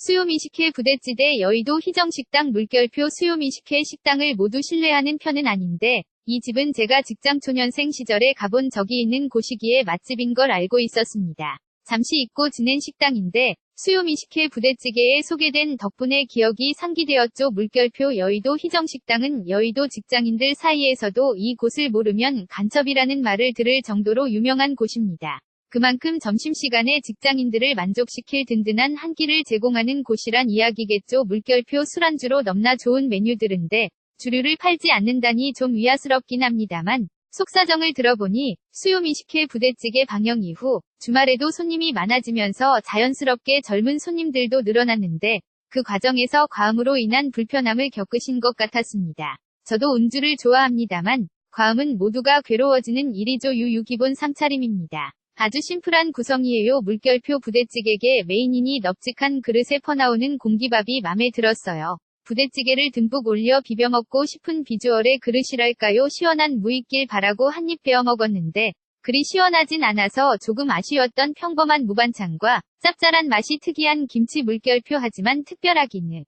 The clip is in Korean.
수요미식회 부대찌대 여의도 희정식당 물결표 수요미식회 식당을 모두 신뢰하는 편은 아닌데 이 집은 제가 직장 초년생 시절에 가본 적이 있는 곳이기에 맛집인 걸 알고 있었습니다. 잠시 잊고 지낸 식당인데 수요미식회 부대찌개에 소개된 덕분에 기억이 상기되었죠. 물결표 여의도 희정식당은 여의도 직장인들 사이에서도 이 곳을 모르면 간첩이라는 말을 들을 정도로 유명한 곳입니다. 그만큼 점심시간에 직장인들을 만족시킬 든든한 한 끼를 제공하는 곳이란 이야기겠죠. 물결표 술안주로 넘나 좋은 메뉴들인데 주류를 팔지 않는다니 좀 위화스럽긴 합니다만 속사정을 들어보니 수요미식회 부대찌개 방영 이후 주말에도 손님이 많아지면서 자연스럽게 젊은 손님들도 늘어났는데 그 과정에서 과음으로 인한 불편함을 겪으신 것 같았습니다. 저도 음주를 좋아합니다만 과음은 모두가 괴로워지는 일이죠. 유유 기본 상차림입니다. 아주 심플한 구성이에요. 물결표 부대찌개에 메인이니 넙직한 그릇에 퍼나오는 공기밥이 맘에 들었어요. 부대찌개를 듬뿍 올려 비벼 먹고 싶은 비주얼의 그릇이랄까요. 시원한 무 있길 바라고 한입 베어 먹었는데 그리 시원하진 않아서 조금 아쉬웠던 평범한 무반찬과 짭짤한 맛이 특이한 김치 물결표 하지만 특별하기는